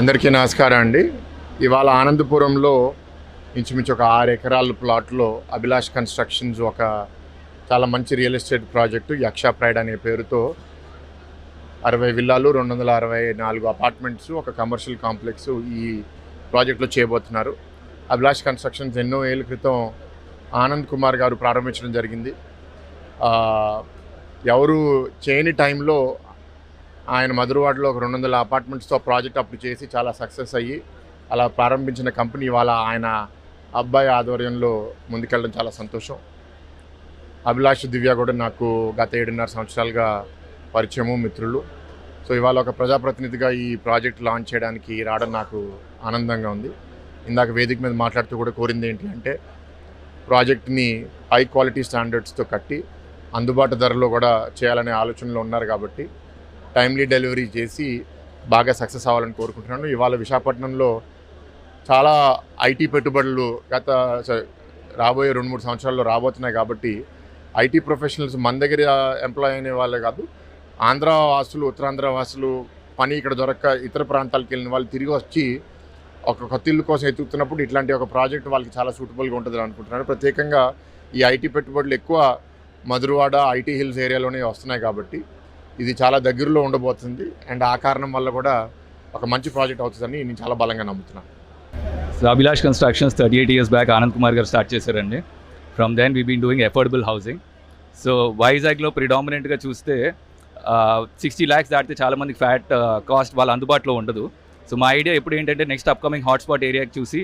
అందరికీ నమస్కారం అండి. ఇవాళ ఆనందపురంలో ఇంచుమించు ఒక ఆరు ఎకరాల ప్లాట్లో అభిలాష్ కన్స్ట్రక్షన్స్ ఒక చాలా మంచి real estate project Yaksha pride అనే పేరుతో అరవై విల్లాలు రెండు వందల అరవై నాలుగు అపార్ట్మెంట్స్ ఒక కమర్షియల్ కాంప్లెక్స్ ఈ ప్రాజెక్ట్లో చేయబోతున్నారు. అభిలాష్ కన్స్ట్రక్షన్స్ ఎన్నో ఏళ్ళ క్రితం ఆనంద్ కుమార్ గారు ప్రారంభించడం జరిగింది. ఎవరు చేయని టైంలో ఆయన మధురవాడలో ఒక రెండు వందల అపార్ట్మెంట్స్తో ప్రాజెక్ట్ అప్పుడు చేసి చాలా సక్సెస్ అయ్యి అలా ప్రారంభించిన కంపెనీ ఇవాళ ఆయన అబ్బాయి ఆధ్వర్యంలో ముందుకెళ్ళడం చాలా సంతోషం. అభిలాష్ దివ్య కూడా నాకు గత ఏడున్నర సంవత్సరాలుగా పరిచయము మిత్రులు. సో ఇవాళ ఒక ప్రజాప్రతినిధిగా ఈ ప్రాజెక్ట్ లాంచ్ చేయడానికి రావడం నాకు ఆనందంగా ఉంది. ఇందాక వేదిక మీద మాట్లాడుతూ కూడా కోరింది ఏంటి అంటే ప్రాజెక్ట్ని హై క్వాలిటీ స్టాండర్డ్స్తో కట్టి అందుబాటు ధరలో కూడా చేయాలనే ఆలోచనలో ఉన్నారు కాబట్టి టైమ్లీ డెలివరీ చేసి బాగా సక్సెస్ అవ్వాలని కోరుకుంటున్నాను. ఇవాళ విశాఖపట్నంలో చాలా ఐటీ పెట్టుబడులు గత రాబోయే రెండు మూడు సంవత్సరాల్లో రాబోతున్నాయి కాబట్టి ఐటీ ప్రొఫెషనల్స్ మన దగ్గర ఎంప్లాయ్ అనే వాళ్ళే కాదు ఆంధ్ర వాసులు ఉత్తరాంధ్ర వాసులు పని ఇక్కడ దొరక్క ఇతర ప్రాంతాలకు వెళ్ళిన వాళ్ళు తిరిగి వచ్చి ఒక కొత్త ఇల్లు కోసం ఎత్తుకుతున్నప్పుడు ఇట్లాంటి ఒక ప్రాజెక్ట్ వాళ్ళకి చాలా సూటబుల్గా ఉంటుంది అనుకుంటున్నాను. ప్రత్యేకంగా ఈ ఐటీ పెట్టుబడులు ఎక్కువ మధురవాడ ఐటీ హిల్స్ ఏరియాలోనే వస్తున్నాయి కాబట్టి ఇది చాలా దగ్గరలో ఉండబోతుంది. అండ్ ఆ కారణం వల్ల కూడా ఒక మంచి ప్రాజెక్ట్ అవుతుందని నేను చాలా బలంగా నమ్ముతున్నాను. So Abhilash constructions thirty eight years back Anand Kumar garu start చేశారండి. From then we been doing affordable housing so వైజాగ్లో ప్రిడామినెంట్గా చూస్తే సిక్స్టీ ల్యాక్స్ దాటితే చాలామంది ఫ్యాట్ కాస్ట్ వాళ్ళ అందుబాటులో ఉండదు. సో మా ఐడియా ఎప్పుడు ఏంటంటే నెక్స్ట్ అప్కమింగ్ హాట్స్పాట్ ఏరియాకి చూసి